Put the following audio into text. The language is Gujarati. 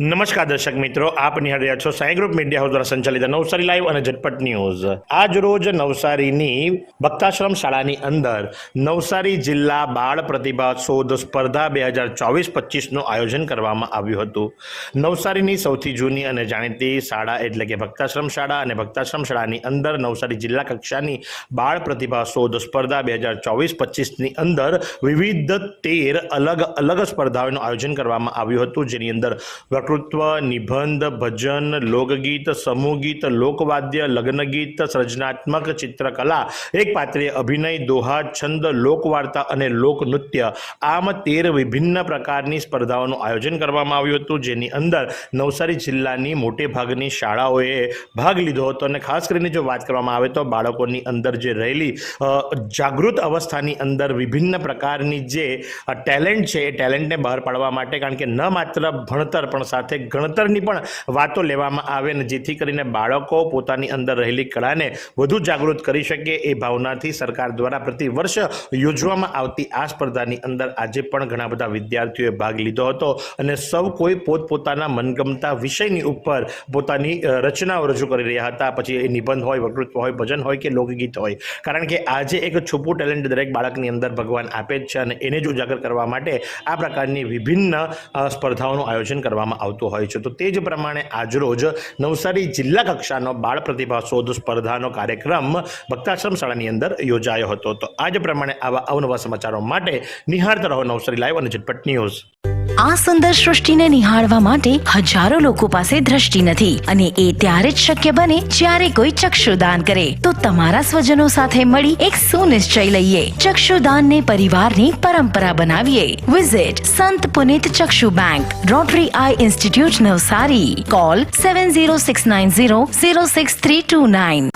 નમસ્કાર દર્શક મિત્રો, આપ નિહાળી રહ્યા છો સાંઈ ગ્રુપ મીડિયા હાઉસ દ્વારા સંચાલિત નવસારી લાઈવ અને ઝટપટ ન્યૂઝ. આજ રોજ નવસારીની ભક્તાશ્રમ શાળાની અંદર નવસારી જિલ્લા બાળ પ્રતિભા શોધ સ્પર્ધા બે હજાર ચોવીસ પચીસનું આયોજન કરવામાં આવ્યું હતું. નવસારીની સૌથી જૂની અને જાણીતી શાળા એટલે કે ભક્તાશ્રમ શાળા અને ભક્તાશ્રમ શાળાની અંદર નવસારી જિલ્લા કક્ષાની બાળ પ્રતિભા શોધ સ્પર્ધા બે હજાર ચોવીસ પચીસની અંદર વિવિધ તેર અલગ અલગ સ્પર્ધાઓનું આયોજન કરવામાં આવ્યું હતું, જેની અંદર વક્તૃત્વ નિબંધ ભજન લોકગીત સમૂહ ગીત લોકવાદ્ય લગ્નગીત સર્જનાત્મક ચિત્રકલા એક પાત્રીય અભિનય દોહા છંદ લોકવાર્તા અને લોકનૃત્ય. આમ તેર વિભિન્ન પ્રકારની સ્પર્ધાઓનું આયોજન કરવામાં આવ્યું હતું, જેની અંદર નવસારી જિલ્લાની મોટે ભાગની શાળાઓએ ભાગ લીધો હતો અને ખાસ કરીને જો વાત કરવામાં આવે તો બાળકોની અંદર જે રહેલી જાગૃત અવસ્થાની અંદર વિભિન્ન પ્રકારની જે ટેલેન્ટ છે એ ટેલેન્ટને બહાર પાડવા માટે કારણ કે ન માત્ર ભણતર પણ સાથે ગણતરની પણ વાતો લેવામાં આવે ને જેથી કરીને બાળકો પોતાની અંદર રહેલી કળાને વધુ જાગૃત કરી શકે એ ભાવનાથી સરકાર દ્વારા પ્રતિ વર્ષ યોજવામાં આવતી આ સ્પર્ધાની અંદર આજે પણ ઘણા બધા વિદ્યાર્થીઓએ ભાગ લીધો હતો અને સૌ કોઈ પોતપોતાના મનગમતા વિષયની ઉપર પોતાની રચનાઓ રજૂ કરી રહ્યા હતા. પછી એ નિબંધ હોય વકૃત્વ હોય, ભજન હોય કે લોકગીત હોય. કારણ કે આજે એક છૂપું ટેલેન્ટ દરેક બાળકની અંદર ભગવાન આપે જ છે અને એને જ ઉજાગર કરવા માટે આ પ્રકારની વિભિન્ન સ્પર્ધાઓનું આયોજન કરવામાં આવતું હોય છે. તો તે જ પ્રમાણે આજરોજ નવસારી જિલ્લા કક્ષાનો બાળ પ્રતિભા શોધ સ્પર્ધાનો કાર્યક્રમ ભક્તાશ્રમ શાળાની અંદર યોજાયો હતો. તો આજ પ્રમાણે આવા અવનવા સમાચારો માટે નિહાળતા રહો નવસારી લાઈવ અને ઝટપટ ન્યૂઝ. આ સુંદર સૃષ્ટિને નિહાળવા માટે હજારો લોકો પાસે દ્રષ્ટિ નથી અને એ ત્યારે જ શક્ય બને જ્યારે કોઈ ચક્ષુદાન કરે. તો તમારા સ્વજનો સાથે મળી એક સુનિશ્ચય લઈએ. ચક્ષુદાનને પરિવારની પરંપરા બનાવીએ. Visit Sant Punit Chakshu bank Rotary eye Institute sari. Call seven zero six nine zero zero six three two nine.